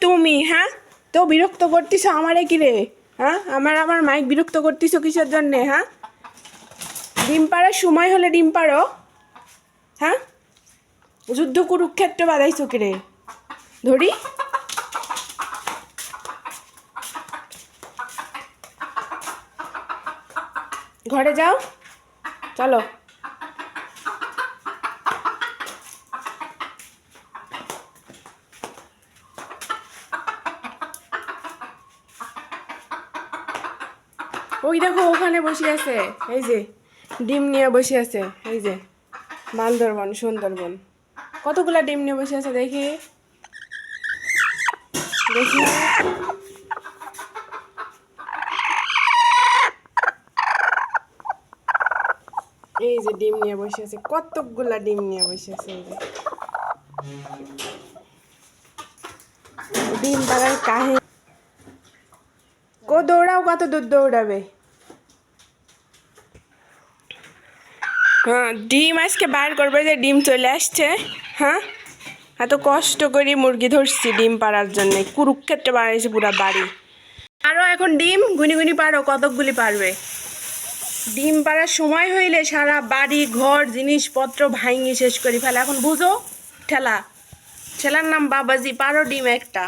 তুমি হ্যাঁ? তো বিরক্ত করতিস আমারে কি রে? হ্যাঁ? আমার আমার মাইক বিরক্ত করতিস কিসের জন্যে হ্যাঁ? ডিম পাড়ার সময় হলে ডিম পাড়ো হ্যাঁ? যুদ্ধ কুরুক্ষেত্র বাঁধাইছো কি রে? ধরি? ঘরে যাও, চলো। ওই দেখো, ওখানে বসে আছে। এই যে, ডিম নিয়ে বসে আছে। এই যে, বান্দরবন, সুন্দরবন। কতগুলা ডিম নিয়ে বসে আছে দেখি? দেখি। এই যে ডিম নিয়ে বসে আছে, কতগুলা ডিম নিয়ে বসে আছে যে। ডিম পাড়ার কাহিনী কো দৌড়াও কত দূর দৌড়াবে? হ্যাঁ ডিম আজকে বার করবে যে ডিম চলে আসছে হ্যাঁ? এত কষ্ট করে মুরগি ধরছি ডিম পাড়ার জন্য কুরুক্ষেত্রে বাড়াইছে পুরা বাড়ি। আরও এখন ডিম গুনি গুনি পারো কতকগুলি পারবে? ডিম পাড়ার সময় হইলে সারা বাড়ি ঘর জিনিসপত্র ভাঙি শেষ করি ফেলে। এখন বুঝো ঠেলা। ছেলার নাম বাবাজি পারো ডিম একটা।